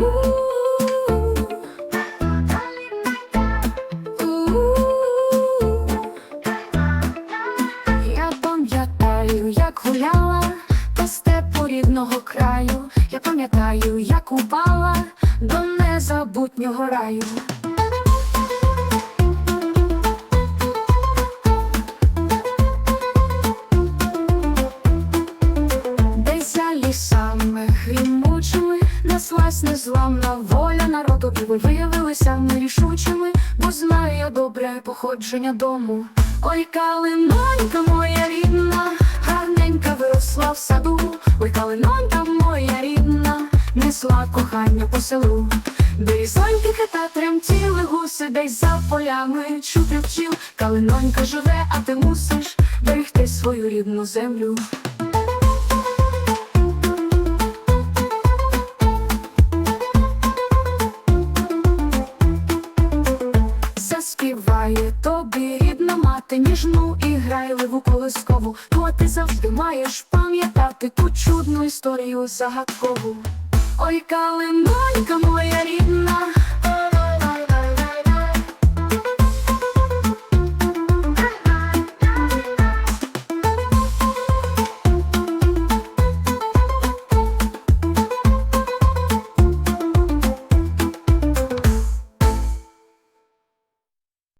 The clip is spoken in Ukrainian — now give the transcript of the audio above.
Я пам'ятаю, як гуляла по степу рідного краю. Я пам'ятаю, як упала до незабутнього раю. Грімучими незламна воля народу І ви виявилися ми рішучими Бо знаю добре походження дому. Ой, калинонька моя рідна Гарненька виросла в саду. Ой, калинонька моя рідна Несла кохання по селу. Берізоньки кита тремтіли гуси Десь за полями чути вчив Калинонька живе, а ти мусиш Берегти свою рідну землю Заспіває тобі рідна мати ніжну і грайливу колискову. А ти завжди маєш пам'ятати ту чудну історію загадкову. Ой, калинонька моя рідна,